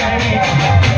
Thank you.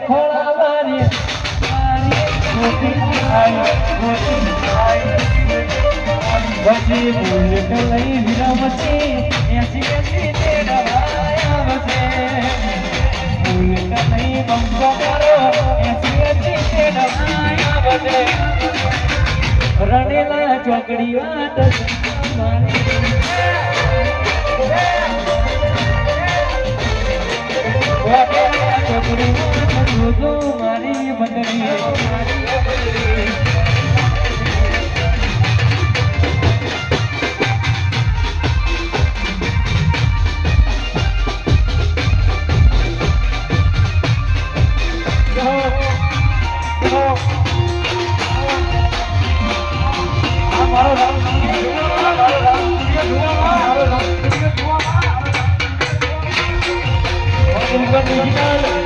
ખોળાવાની. પછી bullet લઈ વિરમતી. એસી એસી તે ડરાયા વસે બુલેટ લઈ બંગો કરો. એસી એસી તે ડરાયા વસે રણેલા ચોકડી વાત મારી મારી બદલી Thank you.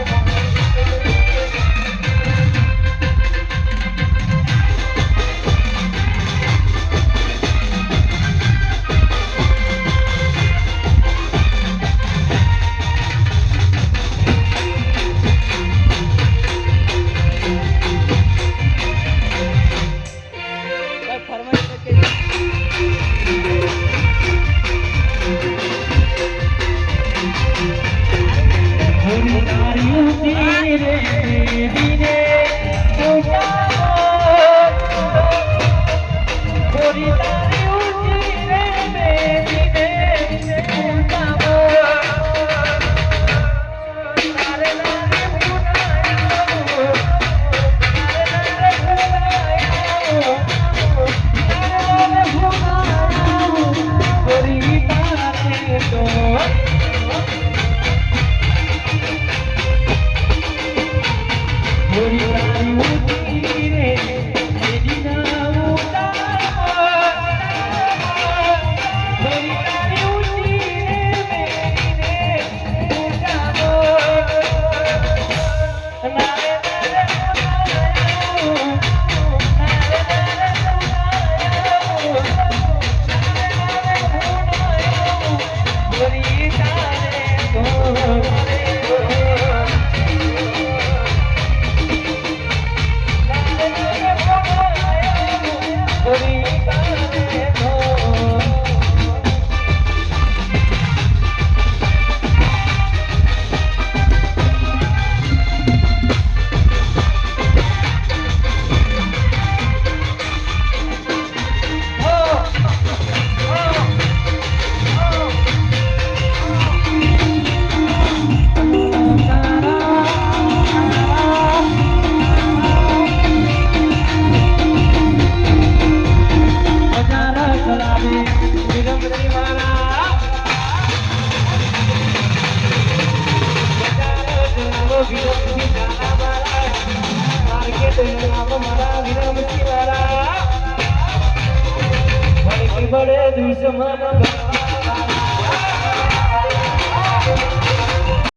તારી રે દિને semana.